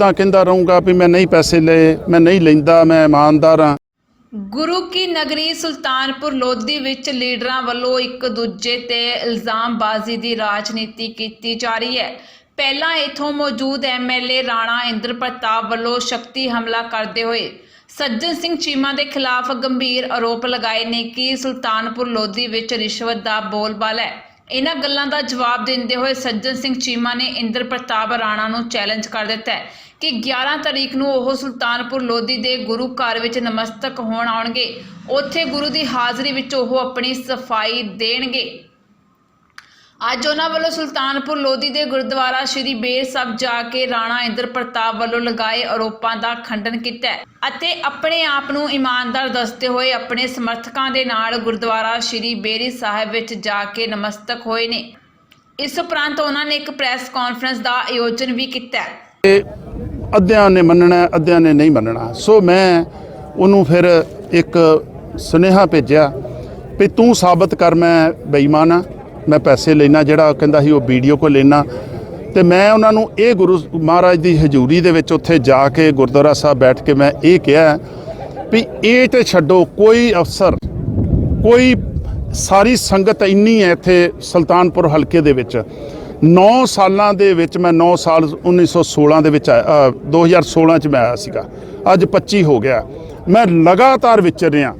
ਤਾਂ ਕਹਿੰਦਾ ਰਹੂੰਗਾ ਵੀ ਮੈਂ ਨਹੀਂ ਪੈਸੇ ਲਏ, ਮੈਂ ਨਹੀਂ ਲੈਂਦਾ, ਮੈਂ ਇਮਾਨਦਾਰ ਹਾਂ। ਗੁਰੂ ਕੀ ਨਗਰੀ ਸੁਲਤਾਨਪੁਰ ਲੋਧੀ ਵਿੱਚ ਲੀਡਰਾਂ ਵੱਲੋਂ ਇੱਕ ਦੂਜੇ ਤੇ ਇਲਜ਼ਾਮਬਾਜ਼ੀ ਦੀ ਰਾਜਨੀਤੀ ਕੀਤੀ ਜਾ ਰਹੀ ਹੈ। ਪਹਿਲਾਂ ਇਥੋਂ ਮੌਜੂਦ ਐਮਐਲਏ ਰਾਣਾ ਇੰਦਰ ਪ੍ਰਤਾਪ ਵੱਲੋਂ ਸ਼ਕਤੀ ਹਮਲਾ ਕਰਦੇ ਹੋਏ ਸੱਜਣ ਸਿੰਘ ਚੀਮਾ ਦੇ ਖਿਲਾਫ ਗੰਭੀਰ ਆਰੋਪ ਲਗਾਏ ਨੇ ਕਿ ਸੁਲਤਾਨਪੁਰ ਲੋਧੀ ਵਿੱਚ ਰਿਸ਼ਵਤ ਦਾ ਬੋਲਬਾਲਾ ਹੈ। ਇਹਨਾਂ ਗੱਲਾਂ ਦਾ ਜਵਾਬ ਦਿੰਦੇ ਹੋਏ ਸੱਜਣ ਸਿੰਘ ਚੀਮਾ ਨੇ ਇੰਦਰ ਪ੍ਰਤਾਪ ਰਾਣਾ ਨੂੰ ਚੈਲੰਜ ਕਰ ਦਿੱਤਾ ਹੈ ਕਿ 11 ਤਰੀਕ ਨੂੰ ਉਹ ਸੁਲਤਾਨਪੁਰ ਲੋਧੀ ਦੇ ਗੁਰੂ ਘਰ ਵਿੱਚ ਨਮਸਤਕ ਹੋਣ ਆਉਣਗੇ। ਉੱਥੇ ਗੁਰੂ ਦੀ ਹਾਜ਼ਰੀ ਵਿੱਚ ਉਹ ਆਪਣੀ ਸਫ਼ਾਈ ਦੇਣਗੇ। ਅੱਜ ਉਹਨਾਂ ਵੱਲੋਂ ਸੁਲਤਾਨਪੁਰ ਲੋਧੀ ਦੇ ਗੁਰਦੁਆਰਾ ਸ਼੍ਰੀ ਬੇਰ ਸਾਹਿਬ ਜਾ ਕੇ ਰਾਣਾ ਇੰਦਰ ਪ੍ਰਤਾਪ ਵੱਲੋਂ ਲਗਾਏ ਆਰੋਪਾਂ ਦਾ ਖੰਡਨ ਕੀਤਾ ਅਤੇ ਆਪਣੇ ਆਪ ਨੂੰ ਇਮਾਨਦਾਰ ਦੱਸਦੇ ਹੋਏ ਆਪਣੇ ਸਮਰਥਕਾਂ ਦੇ ਨਾਲ ਗੁਰਦੁਆਰਾ ਸ਼੍ਰੀ ਬੇਰੀ ਸਾਹਿਬ ਵਿੱਚ ਜਾ ਕੇ ਨਮਸਤਕ ਹੋਏ ਨੇ। ਇਸ ਉਪਰੰਤ ਉਹਨਾਂ ਨੇ ਇੱਕ ਪ੍ਰੈਸ ਕਾਨਫਰੰਸ ਦਾ ਆਯੋਜਨ ਵੀ ਕੀਤਾ ਹੈ। ਤੇ ਅੱਧਿਆਂ ਨੇ ਮੰਨਣਾ, ਅੱਧਿਆਂ ਨੇ ਨਹੀਂ ਮੰਨਣਾ। ਸੋ ਮੈਂ ਉਹਨੂੰ ਫਿਰ ਇੱਕ ਸੁਨੇਹਾ ਭੇਜਿਆ ਵੀ ਤੂੰ ਸਾਬਤ ਕਰ, ਮੈਂ ਬੇਈਮਾਨ ਹਾਂ। ਮੈਂ ਪੈਸੇ ਲੈਣਾ ਜਿਹੜਾ ਕਹਿੰਦਾ ਸੀ ਉਹ ਵੀਡੀਓ ਕੋ ਲੈਣਾ ਤੇ ਮੈਂ ਉਹਨਾਂ ਨੂੰ ਇਹ ਗੁਰੂ ਮਹਾਰਾਜ ਦੀ ਹਜ਼ੂਰੀ ਦੇ ਵਿੱਚ ਉੱਥੇ ਜਾ ਕੇ ਗੁਰਦੁਆਰਾ ਸਾਹਿਬ ਬੈਠ ਕੇ ਮੈਂ ਇਹ ਕਿਹਾ ਵੀ ਇਹ ਤੇ ਛੱਡੋ ਕੋਈ ਅਫਸਰ ਕੋਈ ਸਾਰੀ ਸੰਗਤ ਇੰਨੀ ਹੈ ਇੱਥੇ ਸੁਲਤਾਨਪੁਰ ਹਲਕੇ ਦੇ ਵਿੱਚ। 9 ਸਾਲਾਂ ਦੇ ਵਿੱਚ ਮੈਂ 9 ਸਾਲ 1916 ਦੇ ਵਿੱਚ ਆਇਆ ਅ, 2016 ਚ ਮੈਂ ਆਇਆ ਸੀਗਾ। ਅੱਜ 25 ਹੋ ਗਿਆ। ਮੈਂ ਲਗਾਤਾਰ ਵਿਚਰ ਰਿਹਾ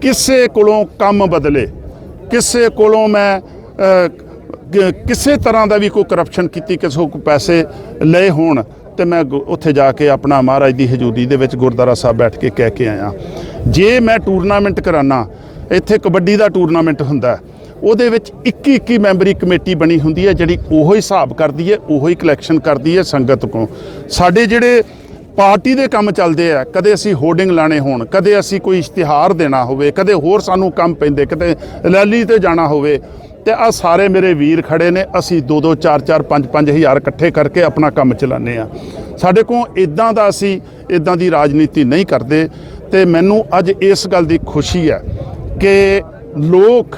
ਕਿਸੇ ਕੋਲੋਂ ਕੰਮ ਬਦਲੇ ਕਿਸੇ ਕੋਲੋਂ ਮੈਂ ਕਿਸੇ ਤਰ੍ਹਾਂ ਦਾ ਵੀ ਕੋਈ ਕਰਪਸ਼ਨ ਕੀਤੀ, ਕਿਸੇ ਕੋਲ ਪੈਸੇ ਲਏ ਹੋਣ, ਤੇ ਮੈਂ ਗੁ- ਉੱਥੇ ਜਾ ਕੇ ਆਪਣਾ ਮਹਾਰਾਜ ਦੀ ਹਜ਼ੂਰੀ ਦੇ ਵਿੱਚ ਗੁਰਦੁਆਰਾ ਸਾਹਿਬ ਬੈਠ ਕੇ ਕਹਿ ਕੇ ਆਇਆ। ਜੇ ਮੈਂ ਟੂਰਨਾਮੈਂਟ ਕਰਾਨਾ, ਇੱਥੇ ਕਬੱਡੀ ਦਾ ਟੂਰਨਾਮੈਂਟ ਹੁੰਦਾ, ਉਹਦੇ ਵਿੱਚ 21 21 ਮੈਂਬਰੀ ਕਮੇਟੀ ਬਣੀ ਹੁੰਦੀ ਹੈ, ਜਿਹੜੀ ਉਹੋ ਹੀ ਹਿਸਾਬ ਕਰਦੀ ਹੈ, ਉਹੋ ਹੀ ਕਲੈਕਸ਼ਨ ਕਰਦੀ ਹੈ ਸੰਗਤ ਕੋਲ। ਸਾਡੇ ਜਿਹੜੇ ਪਾਰਟੀ ਦੇ ਕੰਮ ਚੱਲਦੇ ਆ, ਕਦੇ ਅਸੀਂ ਹੋਰਡਿੰਗ ਲਾਣੇ ਹੋਣ, ਕਦੇ ਅਸੀਂ ਕੋਈ ਇਸ਼ਤਿਹਾਰ ਦੇਣਾ ਹੋਵੇ, ਕਦੇ ਹੋਰ ਸਾਨੂੰ ਕੰਮ ਪੈਂਦੇ, ਕਦੇ ਰੈਲੀ ਤੇ ਜਾਣਾ ਹੋਵੇ ਤੇ ਆ ਸਾਰੇ ਮੇਰੇ ਵੀਰ ਖੜੇ ਨੇ, ਅਸੀਂ 2 2 4 4 5 5 ਹਜ਼ਾਰ ਇਕੱਠੇ ਕਰਕੇ ਆਪਣਾ ਕੰਮ ਚਲਾਉਂਦੇ ਆ ਸਾਡੇ ਕੋਲ ਇਦਾਂ ਦਾ ਅਸੀਂ ਇਦਾਂ ਦੀ ਰਾਜਨੀਤੀ ਨਹੀਂ ਕਰਦੇ ਤੇ ਮੈਨੂੰ ਅੱਜ ਇਸ ਗੱਲ ਦੀ ਖੁਸ਼ੀ ਹੈ ਕਿ ਲੋਕ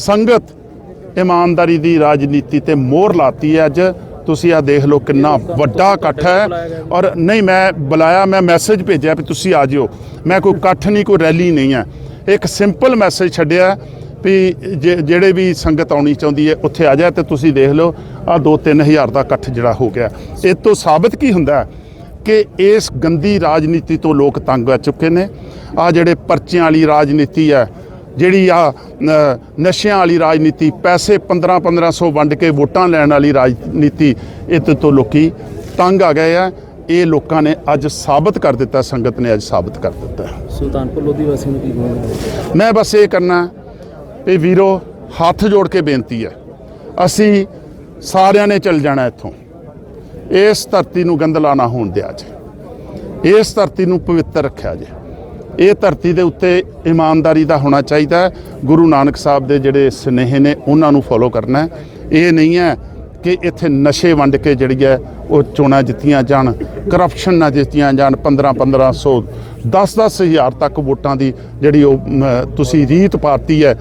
ਸੰਗਤ ਇਮਾਨਦਾਰੀ ਦੀ ਰਾਜਨੀਤੀ ਤੇ ਮੋਹਰ ਲਾਤੀ ਹੈ ਅੱਜ। ਤੁਸੀਂ ਆ ਦੇਖ ਲਓ ਕਿੰਨਾ ਵੱਡਾ ਇਕੱਠ ਹੈ। ਔਰ ਨਹੀਂ, ਮੈਂ ਬੁਲਾਇਆ, ਮੈਂ ਮੈਸੇਜ ਭੇਜਿਆ ਵੀ ਤੁਸੀਂ ਆ ਜਿਓ। ਮੈਂ ਕੋਈ ਇਕੱਠ ਨਹੀਂ, ਕੋਈ ਰੈਲੀ ਨਹੀਂ ਹੈ। ਇੱਕ ਸਿੰਪਲ ਮੈਸੇਜ ਛੱਡਿਆ ਵੀ ਜੇ- ਜਿਹੜੇ ਵੀ ਸੰਗਤ ਆਉਣੀ ਚਾਹੁੰਦੀ ਹੈ ਉੱਥੇ ਆ ਜਾਏ ਤੇ ਤੁਸੀਂ ਦੇਖ ਲਓ ਆ 2-3 ਹਜ਼ਾਰ ਦਾ ਇਕੱਠ ਜਿਹੜਾ ਹੋ ਗਿਆ। ਇਹ ਤੋਂ ਸਾਬਤ ਕੀ ਹੁੰਦਾ ਕਿ ਇਸ ਗੰਦੀ ਰਾਜਨੀਤੀ ਤੋਂ ਲੋਕ ਤੰਗ ਆ ਚੁੱਕੇ ਨੇ। ਆ ਜਿਹੜੇ ਪਰਚਿਆਂ ਵਾਲੀ ਰਾਜਨੀਤੀ ਹੈ ਜਿਹੜੀ ਆ ਨਸ਼ਿਆਂ ਵਾਲੀ ਰਾਜਨੀਤੀ ਪੈਸੇ 15 1500 ਵੰਡ ਕੇ ਵੋਟਾਂ ਲੈਣ ਵਾਲੀ ਰਾਜਨੀਤੀ ਇਹ ਤੋਂ ਲੋਕੀ ਤੰਗ ਆ ਗਏ ਆ। ਇਹ ਲੋਕਾਂ ਨੇ ਅੱਜ ਸਾਬਤ ਕਰ ਦਿੱਤਾ ਸੰਗਤ ਨੇ ਅੱਜ ਸਾਬਤ ਕਰ ਦਿੱਤਾ। ਸੁਲਤਾਨਪੁਰ ਲੋਧੀ ਵਾਸੀਆਂ ਨੂੰ ਕੀ ਮੈਂ ਬਸ ਇਹ ਕਰਨਾ ਵੀ ਵੀਰੋ, ਹੱਥ ਜੋੜ ਕੇ ਬੇਨਤੀ ਹੈ, ਅਸੀਂ ਸਾਰਿਆਂ ਨੇ ਚੱਲ ਜਾਣਾ ਇੱਥੋਂ। ਇਸ ਧਰਤੀ ਨੂੰ ਗੰਦਲਾ ਨਾ ਹੋਣ ਦਿਆ ਜੇ। ਇਸ ਧਰਤੀ ਨੂੰ ਪਵਿੱਤਰ ਰੱਖਿਆ ਜੇ। ਇਹ ਧਰਤੀ ਦੇ ਉੱਤੇ ਇਮਾਨਦਾਰੀ ਦਾ ਹੋਣਾ ਚਾਹੀਦਾ ਗੁਰੂ ਨਾਨਕ ਸਾਹਿਬ ਦੇ ਜਿਹੜੇ ਸੁਨੇਹੇ ਨੇ, ਉਹਨਾਂ ਨੂੰ ਫੋਲੋ ਕਰਨਾ ਇਹ ਨਹੀਂ ਹੈ ਕਿ ਇੱਥੇ ਨਸ਼ੇ ਵੰਡ ਕੇ ਜਿਹੜੀ ਹੈ ਉਹ ਚੋਣਾਂ ਜਿੱਤੀਆਂ ਜਾਣ ਕਰਪਸ਼ਨ ਨਾ ਜਿੱਤੀਆਂ ਜਾਣ 15 1500 10 10 ਹਜ਼ਾਰ ਤੱਕ ਵੋਟਾਂ ਦੀ ਜਿਹੜੀ ਉਹ ਤੁਸੀਂ ਰੀਤ ਪਾਤੀ ਹੈ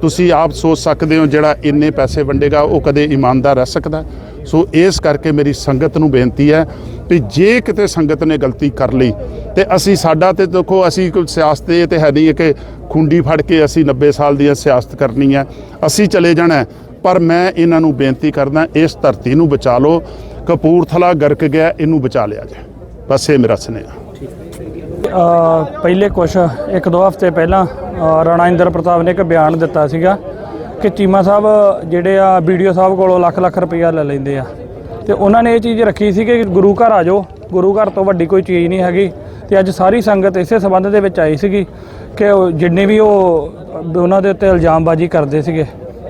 ਤੁਸੀਂ ਆਪ ਸੋਚ ਸਕਦੇ ਹੋ ਜਿਹੜਾ ਇੰਨੇ ਪੈਸੇ ਵੰਡੇਗਾ, ਉਹ ਕਦੇ ਇਮਾਨਦਾਰ ਰਹਿ ਸਕਦਾ। ਸੋ ਇਸ ਕਰਕੇ ਮੇਰੀ ਸੰਗਤ ਨੂੰ ਬੇਨਤੀ ਹੈ ਵੀ ਜੇ ਕਿਤੇ ਸੰਗਤ ਨੇ ਗਲਤੀ ਕਰ ਲਈ, ਤੇ ਅਸੀਂ ਸਾਡਾ ਤੇ ਦੇਖੋ, ਅਸੀਂ ਕੋਈ ਸਿਆਸਤ, ਇਹ ਤੇ ਹੈ ਨਹੀਂ ਹੈ ਕਿ ਖੁੰਡੀ ਫੜ ਕੇ ਅਸੀਂ 90 ਸਾਲ ਦੀ ਸਿਆਸਤ ਕਰਨੀ ਹੈ। ਅਸੀਂ ਚਲੇ ਜਾਣਾ ਪਰ ਮੈਂ ਇਹਨਾਂ ਨੂੰ ਬੇਨਤੀ ਕਰਦਾ, ਇਸ ਧਰਤੀ ਨੂੰ ਬਚਾ ਲਓ, ਕਪੂਰਥਲਾ ਗਰਕ ਗਿਆ, ਇਹਨੂੰ ਬਚਾ ਲਿਆ ਜਾਏ। ਬਸ ਇਹ ਮੇਰਾ ਸੁਨੇਹਾ। ਪਹਿਲੇ ਕੁਛ, ਇੱਕ ਦੋ ਹਫ਼ਤੇ ਪਹਿਲਾਂ ਰਾਣਾ ਇੰਦਰ ਪ੍ਰਤਾਪ ਨੇ ਇੱਕ ਬਿਆਨ ਦਿੱਤਾ ਸੀਗਾ ਕਿ ਚੀਮਾ ਸਾਹਿਬ, ਜਿਹੜੇ ਆ ਵੀਡੀਓ ਸਾਹਿਬ ਕੋਲੋਂ ਲੱਖ ਲੱਖ ਰੁਪਈਆ ਲੈ ਲੈਂਦੇ ਆ। ਤੇ ਉਹਨਾਂ ਨੇ ਇਹ ਚੀਜ਼ ਰੱਖੀ ਸੀ ਕਿ ਗੁਰੂ ਘਰ ਆ ਜਾਓ, ਗੁਰੂ ਘਰ ਤੋਂ ਵੱਡੀ ਕੋਈ ਚੀਜ਼ ਨਹੀਂ ਹੈਗੀ। ਤੇ ਅੱਜ ਸਾਰੀ ਸੰਗਤ ਇਸੇ ਸਬੰਧ ਦੇ ਵਿੱਚ ਆਈ ਸੀਗੀ ਕਿ ਜਿੰਨੇ ਵੀ ਉਹ, ਉਹਨਾਂ ਦੇ ਉੱਤੇ ਇਲਜ਼ਾਮਬਾਜ਼ੀ ਕਰਦੇ ਸੀਗੇ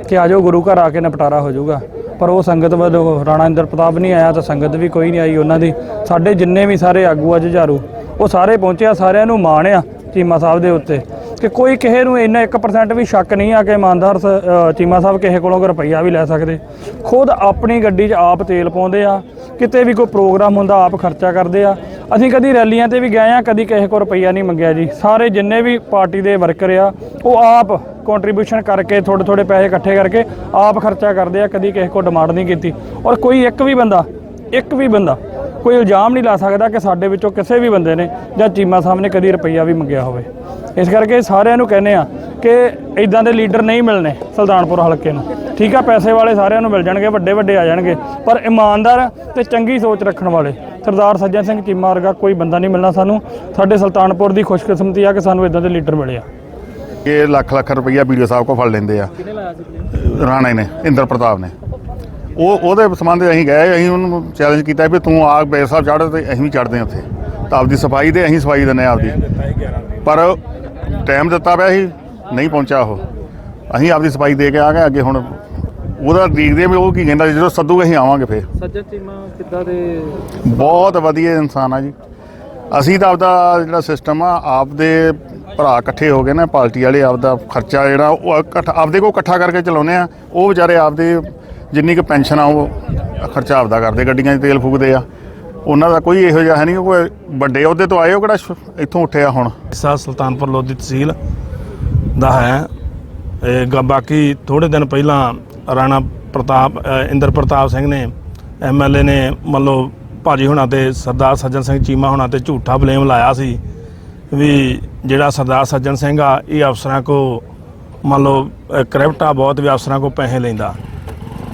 ਕਿ ਆ ਜਾਓ, ਗੁਰੂ ਘਰ ਆ ਕੇ ਨਿਪਟਾਰਾ ਹੋ ਜਾਊਗਾ। ਪਰ ਉਹ ਸੰਗਤ ਵੱਲੋਂ ਰਾਣਾ ਇੰਦਰ ਪ੍ਰਤਾਪ ਨਹੀਂ ਆਇਆ, ਤਾਂ ਸੰਗਤ ਵੀ ਕੋਈ ਨਹੀਂ ਆਈ ਉਹਨਾਂ ਦੀ। ਸਾਡੇ ਜਿੰਨੇ ਵੀ ਸਾਰੇ ਆਗੂ ਆ ਜੁਝਾਰੂ ਉਹ ਸਾਰੇ ਪਹੁੰਚਿਆ ਸਾਰਿਆਂ ਨੂੰ ਮਾਣ ਆ ਚੀਮਾ ਸਾਹਿਬ ਦੇ ਉੱਤੇ। ਕਿ ਕੋਈ ਕਿਸੇ ਨੂੰ ਇੰਨਾ 1% ਵੀ ਸ਼ੱਕ ਨਹੀਂ ਆ ਕਿ ਇਮਾਨਦਾਰ ਸ- ਚੀਮਾ ਸਾਹਿਬ ਕਿਸੇ ਕੋਲੋਂ ਰੁਪਈਆ ਵੀ ਲੈ ਸਕਦੇ। ਖੁਦ ਆਪਣੀ ਗੱਡੀ 'ਚ ਆਪ ਤੇਲ ਪਾਉਂਦੇ ਆ, ਕਿਤੇ ਵੀ ਕੋਈ ਪ੍ਰੋਗਰਾਮ ਹੁੰਦਾ ਆਪ ਖਰਚਾ ਕਰਦੇ ਆ। ਅਸੀਂ ਕਦੀ ਰੈਲੀਆਂ ਤੇ ਵੀ ਗਏ ਆ, ਕਦੀ ਕਿਸੇ ਕੋਲ ਰੁਪਈਆ ਨਹੀਂ ਮੰਗਿਆ ਜੀ। ਸਾਰੇ ਜਿੰਨੇ ਵੀ ਪਾਰਟੀ ਦੇ ਵਰਕਰ ਆ, ਉਹ ਆਪ ਕੰਟਰੀਬਿਊਸ਼ਨ ਕਰਕੇ ਥੋੜੇ ਥੋੜੇ ਪੈਸੇ ਇਕੱਠੇ ਕਰਕੇ ਆਪ ਖਰਚਾ ਕਰਦੇ ਆ, ਕਦੀ ਕਿਸੇ ਕੋਲ ਡਿਮਾਂਡ ਨਹੀਂ ਕੀਤੀ। ਔਰ ਕੋਈ ਇੱਕ ਵੀ ਬੰਦਾ, ਇੱਕ ਵੀ ਬੰਦਾ ਕੋਈ ਇਲਜ਼ਾਮ ਨਹੀਂ ਲਾ ਸਕਦਾ ਕਿ ਸਾਡੇ ਵਿੱਚੋਂ ਕਿਸੇ ਵੀ ਬੰਦੇ ਨੇ ਜਾਂ ਚੀਮਾ ਸਾਹਿਬ ਨੇ ਕਦੀ ਰੁਪਈਆ ਵੀ ਮੰਗਿਆ ਹੋਵੇ। ਇਸ ਕਰਕੇ ਸਾਰਿਆਂ ਨੂੰ ਕਹਿੰਦੇ ਆ ਕਿ ਇਦਾਂ ਦੇ ਲੀਡਰ ਨਹੀਂ ਮਿਲਣੇ ਸੁਲਤਾਨਪੁਰ ਹਲਕੇ ਨੂੰ। ਠੀਕ ਆ, ਪੈਸੇ ਵਾਲੇ ਸਾਰਿਆਂ ਨੂੰ ਮਿਲ ਜਾਣਗੇ, ਵੱਡੇ ਵੱਡੇ ਆ ਜਾਣਗੇ। ਪਰ ਇਮਾਨਦਾਰ ਤੇ ਚੰਗੀ ਸੋਚ ਰੱਖਣ ਵਾਲੇ ਸਰਦਾਰ ਸੱਜਣ ਸਿੰਘ ਚੀਮਾ ਵਰਗਾ ਕੋਈ ਬੰਦਾ ਨਹੀਂ ਮਿਲਣਾ ਸਾਨੂੰ। ਸਾਡੇ ਸੁਲਤਾਨਪੁਰ ਦੀ ਖੁਸ਼ਕਿਸਮਤੀ ਆ ਕਿ ਸਾਨੂੰ ਇਦਾਂ ਦੇ ਲੀਡਰ ਮਿਲੇ ਆ। ਇਹ ਲੱਖ ਲੱਖ ਰੁਪਈਆ ਵੀਡੀਓ ਸਾਹਿਬ ਕੋ ਫੜ ਲੈਂਦੇ ਆ। ਕਿਹਨੇ ਰਾਣੇ ਨੇ, ਇੰਦਰ ਪ੍ਰਤਾਪ ਨੇ। ਉਹ ਉਹਦੇ ਸੰਬੰਧ ਅਸੀਂ ਗਏ ਅਸੀਂ ਉਹਨੂੰ ਚੈਲੰਜ ਕੀਤਾ ਵੀ ਤੂੰ ਆ ਬੇਰ ਸਾਹਿਬ ਚੜ੍ਹ ਤੇ ਅਸੀਂ ਵੀ ਚੜ੍ਹਦੇ ਹਾਂ ਉੱਥੇ। ਤਾਂ ਆਪਦੀ ਸਫ਼ਾਈ ਦੇ ਅਸੀਂ ਸਫ਼ਾਈ ਦਿੰਦੇ ਹਾਂ ਆਪਦੀ। ਪਰ ਟਾਈਮ ਦਿੱਤਾ ਪਿਆ ਸੀ ਨਹੀਂ ਪਹੁੰਚਾ ਉਹ। ਅਸੀਂ ਆਪਦੀ ਸਫ਼ਾਈ ਦੇ ਕੇ ਆ ਗਏ ਅੱਗੇ ਹੁਣ ਉਹਦਾ ਦੇਖਦੇ ਵੀ ਉਹ ਕੀ ਕਹਿੰਦਾ ਜਦੋਂ ਸੱਦੂ ਅਸੀਂ ਆਵਾਂਗੇ ਫੇਰ। ਸੱਜਣ ਚੀਮਾ ਕਿੱਦਾਂ ਦੇ? ਬਹੁਤ ਵਧੀਆ ਇਨਸਾਨ ਆ ਜੀ। ਅਸੀਂ ਤਾਂ ਆਪਦਾ ਜਿਹੜਾ ਸਿਸਟਮ ਆ ਆਪਦੇ ਭਰਾ ਇਕੱਠੇ ਹੋ ਗਏ ਨਾ ਪਾਰਟੀ ਵਾਲੇ ਆਪਦਾ ਖਰਚਾ ਜਿਹੜਾ ਉਹ ਇਕੱਠਾ ਆਪਦੇ ਕੋ ਇਕੱਠਾ ਕਰਕੇ ਚਲਾਉਂਦੇ ਆ ਉਹ ਵਿਚਾਰੇ ਆਪਦੇ ਜਿੰਨੀ ਕੁ ਪੈਨਸ਼ਨ ਆ ਉਹ ਖਰਚਾ ਆਪਦਾ ਕਰਦੇ ਗੱਡੀਆਂ 'ਚ ਤੇਲ ਫੂਕਦੇ ਆ। ਉਹਨਾਂ ਦਾ ਕੋਈ ਇਹੋ ਜਿਹਾ ਹੈ ਨਹੀਂ ਕੋਈ ਵੱਡੇ ਅਹੁਦੇ ਤੋਂ ਆਏ ਉਹ ਕਿਹੜਾ ਸ਼- ਇੱਥੋਂ ਉੱਠਿਆ ਹੁਣ। ਹਿੱਸਾ ਸੁਲਤਾਨਪੁਰ ਲੋਧੀ ਤਹਿਸੀਲ ਦਾ ਹੈ। ਇਹ ਗ- ਬਾਕੀ ਥੋੜੇ ਦਿਨ ਪਹਿਲਾਂ ਰਾਣਾ ਪ੍ਰਤਾਪ ਅ, ਇੰਦਰ ਪ੍ਰਤਾਪ ਸਿੰਘ ਨੇ ਐਮਐਲਏ ਨੇ ਮੰਨ ਲਓ ਭਾਜੀ ਹੁਣਾਂ ਤੇ ਸਰਦਾਰ ਸੱਜਣ ਸਿੰਘ ਚੀਮਾ ਹੁਣਾਂ ਤੇ ਝੂਠਾ ਬਲੇਮ ਲਾਇਆ ਸੀ ਵੀ ਜਿਹੜਾ ਸਰਦਾਰ ਸੱਜਣ ਸਿੰਘ ਆ ਇਹ ਅਫਸਰਾਂ ਕੋ ਮੰਨ ਲਓ ਕਰਪਟ ਆ ਬਹੁਤ ਵੀ ਅਫਸਰਾਂ ਕੋ ਪੈਸੇ ਲੈਂਦਾ।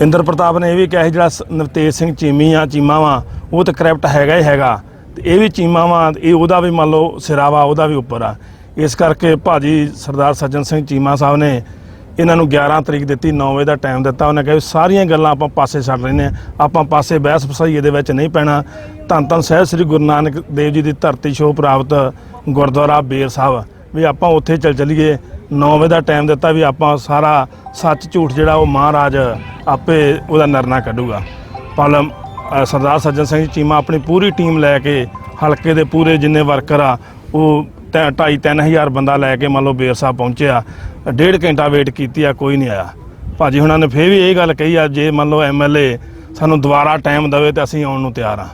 ਇੰਦਰ ਪ੍ਰਤਾਪ ਨੇ ਇਹ ਵੀ ਕਿਹਾ ਸੀ, ਜਿਹੜਾ ਸ- ਨਵਤੇਜ ਸਿੰਘ ਚੀਮੀ ਆ ਚੀਮਾ ਵਾ ਉਹ ਤਾਂ ਕਰੈਪਟ ਹੈਗਾ ਹੀ ਹੈਗਾ। ਤੇ ਇਹ ਵੀ ਚੀਮਾ ਵਾ ਇਹ ਉਹਦਾ ਵੀ ਮੰਨ ਲਓ ਸਿਰਾ ਵਾ, ਉਹਦਾ ਵੀ ਉੱਪਰ ਆ। ਇਸ ਕਰਕੇ ਭਾਜੀ ਸਰਦਾਰ ਸੱਜਣ ਸਿੰਘ ਚੀਮਾ ਸਾਹਿਬ ਨੇ ਇਹਨਾਂ ਨੂੰ 11 ਤਰੀਕ ਦਿੱਤੀ 9 ਵਜੇ ਦਾ ਟਾਈਮ ਦਿੱਤਾ। ਉਹਨੇ ਕਿਹਾ ਵੀ ਸਾਰੀਆਂ ਗੱਲਾਂ ਆਪਾਂ ਪਾਸੇ ਛੱਡ ਲੈਨੇ ਹਾਂ। ਆਪਾਂ ਪਾਸੇ ਬਹਿਸ ਫਸਾਈਏ ਦੇ ਵਿੱਚ ਨਹੀਂ ਪੈਣਾ। ਧੰਨ ਧੰਨ ਸਾਹਿਬ ਸ੍ਰੀ ਗੁਰੂ ਨਾਨਕ ਦੇਵ ਜੀ ਦੀ ਧਰਤੀ ਛੋਹ ਪ੍ਰਾਪਤ ਗੁਰਦੁਆਰਾ ਬੇਰ ਸਾਹਿਬ। ਵੀ ਆਪਾਂ ਉੱਥੇ ਚੱਲ ਚੱਲੀਏ। 9 ਵਜੇ ਦਾ ਟਾਈਮ ਦਿੱਤਾ ਵੀ ਆਪਾਂ ਸਾਰਾ ਸੱਚ ਝੂਠ ਜਿਹੜਾ ਉਹ ਮਹਾਰਾਜ ਆਪੇ ਉਹਦਾ ਨਰਨਾ ਕੱਢੂਗਾ। ਪਰ ਸਰਦਾਰ ਸੱਜਣ ਸਿੰਘ ਚੀਮਾ ਆਪਣੀ ਪੂਰੀ ਟੀਮ ਲੈ ਕੇ ਹਲਕੇ ਦੇ ਪੂਰੇ ਜਿੰਨੇ ਵਰਕਰ ਆ, ਉਹ 2.5 3000 ਬੰਦਾ ਲੈ ਕੇ ਮੰਨ ਲਓ ਬੇਰ ਸਾਹਿਬ ਪਹੁੰਚਿਆ ਡੇਢ ਘੰਟਾ ਵੇਟ ਕੀਤੀ ਆ, ਕੋਈ ਨਹੀਂ ਆਇਆ। ਭਾਜੀ ਹੁਣਾਂ ਨੇ ਫੇਰ ਵੀ ਇਹ ਗੱਲ ਕਹੀ ਆ, ਜੇ ਮੰਨ ਲਓ ਐਮਐਲਏ ਸਾਨੂੰ ਦੁਬਾਰਾ ਟਾਈਮ ਦੇਵੇ ਤਾਂ ਅਸੀਂ ਆਉਣ ਨੂੰ ਤਿਆਰ ਆ।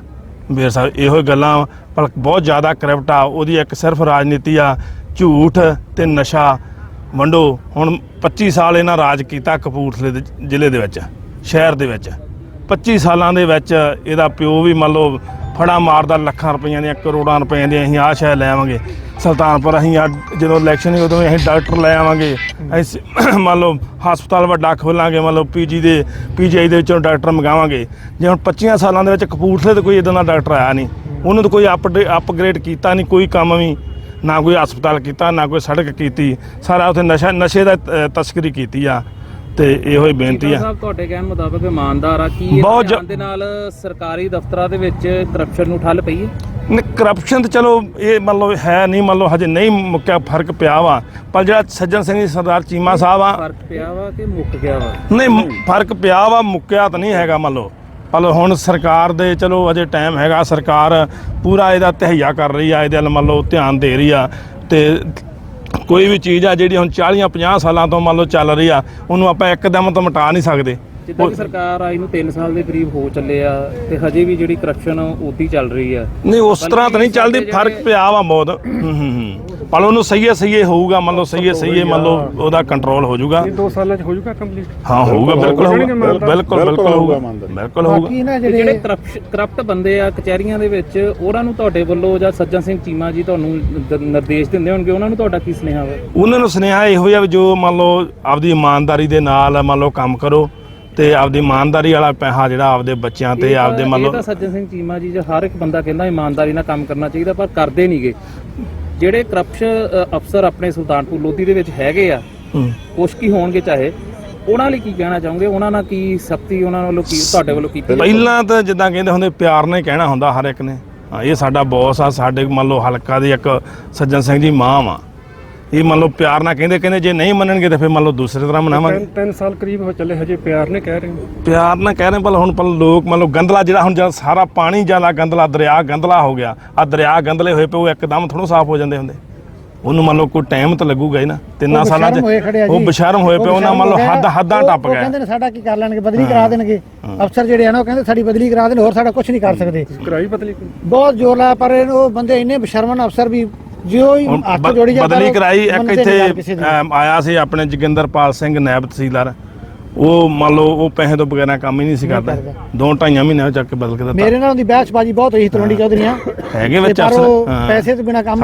ਬੇਰ ਸਾਹਿਬ, ਇਹੋ ਹੀ ਗੱਲਾਂ ਪਰ ਬਹੁਤ ਜ਼ਿਆਦਾ ਕਰਪਟ ਆ, ਉਹਦੀ ਇੱਕ ਸਿਰਫ ਰਾਜਨੀਤੀ ਆ, ਝੂਠ ਤੇ ਨਸ਼ਾ ਵੰਡੋ ਹੁਣ 25 ਸਾਲ ਇਹਨਾਂ ਰਾਜ ਕੀਤਾ ਕਪੂਰਥਲੇ ਦੇ ਜ਼ਿਲ੍ਹੇ ਦੇ ਵਿੱਚ, ਸ਼ਹਿਰ ਦੇ ਵਿੱਚ। 25 ਸਾਲਾਂ ਦੇ ਵਿੱਚ ਇਹਦਾ ਪਿਓ ਵੀ ਮੰਨ ਲਓ ਫੜਾ ਮਾਰਦਾ ਲੱਖਾਂ ਰੁਪਈਆਂ ਦੀਆਂ, ਕਰੋੜਾਂ ਰੁਪਈਆਂ ਦੀਆਂ, ਅਸੀਂ ਆਹ ਸ਼ਹਿਰ ਲੈ ਆਵਾਂਗੇ। ਸੁਲਤਾਨਪੁਰ, ਅਸੀਂ ਆਹ ਜਦੋਂ ਇਲੈਕਸ਼ਨ ਹੀ ਉਦੋਂ ਅਸੀਂ ਡਾਕਟਰ ਲੈ ਆਵਾਂਗੇ। ਅਸੀਂ ਮੰਨ ਲਓ ਹਸਪਤਾਲ ਵੱਡਾ ਖੋਲਾਂਗੇ, ਮੰਨ ਲਓ ਪੀਜੀ ਦੇ ਪੀਜੀਆਈ ਦੇ ਵਿੱਚੋਂ ਡਾਕਟਰ ਮੰਗਾਵਾਂਗੇ। ਜੇ ਹੁਣ 25 ਸਾਲਾਂ ਦੇ ਵਿੱਚ ਕਪੂਰਥਲੇ ਤੇ ਕੋਈ ਇਦਾਂ ਦਾ ਡਾਕਟਰ ਆਇਆ ਨਹੀਂ, ਉਹਨੂੰ ਤਾਂ ਕੋਈ ਅਪ ਅਪਗ੍ਰੇਡ ਕੀਤਾ ਨਹੀਂ, ਕੋਈ ਕੰਮ ਵੀ। ਨਾ ਕੋਈ ਹਸਪਤਾਲ ਕੀਤਾ ਨਾ ਕੋਈ ਸੜਕ ਕੀਤੀ। ਸਾਰਾ ਉੱਥੇ ਨਸ਼ਾ ਨਸ਼ੇ ਦਾ ਅ, ਤਸਕਰੀ ਕੀਤੀ ਆ। ਤੇ ਇਹੋ ਹੀ ਬੇਨਤੀ ਆ। ਸਾਹਿਬ ਤੁਹਾਡੇ ਕਹਿਣ ਮੁਤਾਬਕ ਇਮਾਨਦਾਰ ਆ ਕੀ ਬਹੁਤ ਜ- ਦੇ ਨਾਲ ਸਰਕਾਰੀ ਦਫ਼ਤਰਾਂ ਦੇ ਵਿੱਚ ਕਰਪਸ਼ਨ ਨੂੰ ਠੱਲ ਪਈ ਹੈ? ਕਰਪਸ਼ਨ ਤੇ ਚਲੋ ਇਹ ਮੰਨ ਲਓ ਹੈ ਨਹੀਂ ਮੰਨ ਲਓ ਹਜੇ ਨਹੀਂ ਮੁੱਕਿਆ ਫ਼ਰਕ ਪਿਆ ਵਾ। ਪਰ ਜਿਹੜਾ ਸੱਜਣ ਸਿੰਘ ਜੀ ਸਰਦਾਰ ਚੀਮਾ ਸਾਹਿਬ ਆ ਫ਼ਰਕ ਪਿਆ ਵਾ ਕਿ ਮੁੱਕ ਗਿਆ ਵਾ? ਨਹੀਂ ਮ- ਫ਼ਰਕ ਪਿਆ ਵਾ ਮੁੱਕਿਆ ਤਾਂ ਨਹੀਂ ਹੈਗਾ ਮੰਨ ਲਓ। ਪਰ ਹੁਣ ਸਰਕਾਰ ਦੇ ਚਲੋ ਅਜੇ ਟਾਈਮ ਹੈਗਾ ਸਰਕਾਰ ਪੂਰਾ ਇਹਦਾ ਤਹਈਆ ਕਰ ਰਹੀ ਆ ਇਹਦੇ ਵੱਲ ਮੰਨ ਲਓ ਧਿਆਨ ਦੇ ਰਹੀ ਆ ਤੇ ਕੋਈ ਵੀ ਚੀਜ਼ ਆ ਜਿਹੜੀ ਹੁਣ 40 50 ਸਾਲਾਂ ਤੋਂ ਮੰਨ ਲਓ ਚੱਲ ਰਹੀ ਆ ਉਹਨੂੰ ਆਪਾਂ ਇੱਕਦਮ ਤਾਂ ਮਿਟਾ ਨਹੀਂ ਸਕਦੇ। ਜਿੱਦਾਂ ਕਿ ਸਰਕਾਰ ਆਈ ਨੂੰ 3 ਸਾਲ ਦੇ ਕਰੀਬ ਹੋ ਚੱਲੇ ਆ ਤੇ ਹਜੇ ਵੀ ਜਿਹੜੀ ਕਰਪਸ਼ਨ ਉਦੀ ਚੱਲ ਰਹੀ ਆ। ਨਹੀਂ ਉਸ ਤਰ੍ਹਾਂ ਤਾਂ ਨਹੀਂ ਚੱਲਦੀ ਫ਼ਰਕ ਪਿਆ ਵਾ ਬਹੁਤ। ਹੂੰ ਹੂੰ। ਪਰ ਉਹਨੂੰ ਸਹੀ ਹੈ ਸਹੀ ਹੈ ਹੋਊਗਾ ਮੰਨ ਲਓ ਸਹੀ ਹੈ ਸਹੀ ਹੈ ਮੰਨ ਲਓ ਉਹਦਾ ਕੰਟਰੋਲ ਹੋ ਜਾਊਗਾ 2 ਸਾਲਾਂ 'ਚ ਹੋ ਜਾਊਗਾ ਕੰਪਲੀਟ ਹਾਂ ਹੋਊਗਾ ਬਿਲਕੁਲ ਹੋਊਗਾ। ਬਿਲਕੁਲ ਬਿਲਕੁਲ ਹੋਊਗਾ ਬਿਲਕੁਲ ਹੋਊਗਾ। ਤੇ ਜਿਹੜੇ ਕਰਪਟ ਬੰਦੇ ਆ ਕਚਹਿਰੀਆਂ ਦੇ ਵਿੱਚ ਉਹਨਾਂ ਨੂੰ ਤੁਹਾਡੇ ਵੱਲੋਂ ਜਾਂ ਸੱਜਣ ਸਿੰਘ ਚੀਮਾ ਜੀ ਤੁਹਾਨੂੰ ਦ- ਨਿਰਦੇਸ਼ ਦਿੰਦੇ ਹੋਣਗੇ ਉਹਨਾਂ ਨੂੰ ਤੁਹਾਡਾ ਕੀ ਸੁਨੇਹਾ ਵਾ? ਉਹਨਾਂ ਨੂੰ ਸੁਨੇਹਾ ਇਹੋ ਜਿਹਾ ਵੀ ਜੋ ਮੰਨ ਲਓ ਆਪਦੀ ਇਮਾਨਦਾਰੀ ਦੇ ਨਾਲ ਮੰਨ ਲਓ ਕੰਮ ਕਰੋ ਤੇ ਆਪਦੀ ਇਮਾਨਦਾਰੀ ਵਾਲਾ ਪੈਸਾ ਜਿਹੜਾ ਆਪਦੇ ਬੱਚਿਆਂ ਤੇ ਇਹ ਆਪਦੇ ਮੰਨ ਇਹ ਲਓ ਤਾਂ ਸੱਜਣ ਸਿੰਘ ਚੀਮਾ ਜੀ ਜਾਂ ਹਰ ਇੱਕ ਬੰਦਾ ਕਹਿੰਦਾ ਇਮਾਨਦਾਰੀ ਨਾਲ ਕੰਮ ਕਰਨਾ ਚਾਹੀਦਾ ਪਰ ਕਰਦੇ ਨਹੀਂਗੇ ਜਿਹੜੇ ਕਰਪਸ਼ਨ ਅਫਸਰ ਆਪਣੇ ਸੁਲਤਾਨਪੁਰ ਲੋਧੀ ਦੇ ਵਿੱਚ ਹੈਗੇ ਆ। ਕੁਛ ਕੀ ਹੋਣਗੇ ਚਾਹੇ ਉਹਨਾਂ ਲਈ ਕੀ ਕਹਿਣਾ ਚਾਹੋਗੇ ਉਹਨਾਂ ਨਾਲ ਕੀ ਸਖਤੀ ਉਹਨਾਂ ਵੱਲੋਂ ਕੀ ਤੁਹਾਡੇ ਵੱਲੋਂ ਜਾਊ? ਪਹਿਲਾਂ ਤਾਂ ਜਿੱਦਾਂ ਕਹਿੰਦੇ ਹੁੰਦੇ ਪਿਆਰ ਹੀ ਕਹਿਣਾ ਹੁੰਦਾ ਹਰ ਇੱਕ ਨੇ ਇਹ ਸਾਡਾ ਬੌਸ ਆ ਸਾਡੇ ਮੰਨ ਲਓ ਹਲਕਾ ਦੇ ਇੱਕ ਸੱਜਣ ਸਿੰਘ ਜੀ ਮਾਂ ਵਾ ਇਹ ਮੰਨ ਲਓ ਪਿਆਰ ਨਾਲ ਕਹਿੰਦੇ ਕਹਿੰਦੇ ਜੇ ਨਹੀਂ ਮੰਨਣਗੇ ਤਾਂ ਫਿਰ ਮੰਨ ਲਓ ਦੂਸਰੀ ਤਰ੍ਹਾਂ ਮਨਾਵਾਂਗੇ। 3 ਸਾਲ ਕਰੀਬ ਹੋ ਚੱਲੇ ਹਜੇ ਪਿਆਰ ਨੇ ਕਹਿ ਰਹੇ। ਪਿਆਰ ਨਾਲ ਕਹਿ ਰਹੇ ਪਰ ਹੁਣ ਪਰ ਲੋਕ ਮੰਨ ਲਓ ਗੰਦਲਾ ਜਿਹੜਾ ਹੁਣ ਜਦ ਸਾਰਾ ਪਾਣੀ ਜ਼ਿਆਦਾ ਗੰਦਲਾ ਦਰਿਆ ਗੰਦਲਾ ਹੋ ਗਿਆ। ਆ ਦਰਿਆ ਗੰਦਲੇ ਹੋਏ ਪਏ ਉਹ ਇੱਕਦਮ ਥੋੜੋ ਸਾਫ਼ ਹੋ ਜਾਂਦੇ ਹੁੰਦੇ। ਉਹਨੂੰ ਮੰਨ ਲਓ ਕੋਈ ਟਾਈਮ ਤਾਂ ਲੱਗੂਗਾ ਹੀ ਨਾ। ਤਿੰਨਾਂ ਸਾਲਾਂ 'ਚ ਉਹ ਬਸ਼ਰਮ ਹੋਏ ਪਏ ਉਹਨਾਂ ਮੰਨ ਲਓ ਹੱਦ ਹੱਦਾਂ ਟੱਪ ਉਹ ਗਏ ਕਹਿੰਦੇ ਨੇ ਸਾਡਾ ਕੀ ਕਰ ਲੈਣਗੇ ਬਦਲੀ ਕਰਾ ਦੇਣਗੇ। ਅਫਸਰ ਜਿਹੜੇ ਆ ਨਾ ਉਹ ਕਹਿੰਦੇ ਸਾਡੀ ਬਦਲੀ ਕਰਾ ਦੇਣ ਹੋਰ ਸਾਡਾ ਕੁਝ ਨਹੀਂ ਕਰ ਸਕਦੇ। ਕਰਾਈ ਬਦਲੀ ਬਹੁਤ ਜ਼ੋਰ ਲਾਇਆ ਪਰ ਉਹ ਬੰਦੇ ਇੰਨੇ ਬਸ਼ਰਮਨ ਅਫਸਰ ਵੀ ਜਿਉ ਹੀ ਹੁਣ ਹੱਥ ਬ- ਜੋੜੀ ਜਾਂਦਾ ਬਦਲੀ ਕਰਾਈ ਇੱਕ ਮੰਨਦੇ ਨਹੀਂ ਗੱਲ ਕਿਸੇ ਇੱਥੇ ਦੀ। ਅਮ, ਆਇਆ ਸੀ ਆਪਣੇ ਜੋਗਿੰਦਰਪਾਲ ਸਿੰਘ ਨਾਇਬ ਤਹਿਸੀਲਦਾਰ। ਉਹ ਮੰਨ ਲਓ ਉਹ ਪੈਸੇ ਤੋਂ ਬਗੈਰ ਕੰਮ ਹੀ ਨਹੀਂ ਸੀ ਕਰਦਾ। ਦੋ ਢਾਈਆਂ ਮਹੀਨਿਆਂ ਚੱਕ ਕੇ ਬਦਲ ਕੇ ਦਿੱਤਾ। ਮੇਰੇ ਨਾਲ ਉਹਦੀ ਬਹਿਸਬਾਜੀ ਬਹੁਤ ਹੋਈ ਸੀ ਤਲਵੰਡੀ ਚੌਧਰੀਆਂ ਹੈਗੇ ਤੇ ਵਿੱਚ ਪਰ ਅਫਸਰ ਉਹ ਹਾਂ। ਪੈਸੇ ਤੋਂ ਬਿਨਾ ਕੰਮ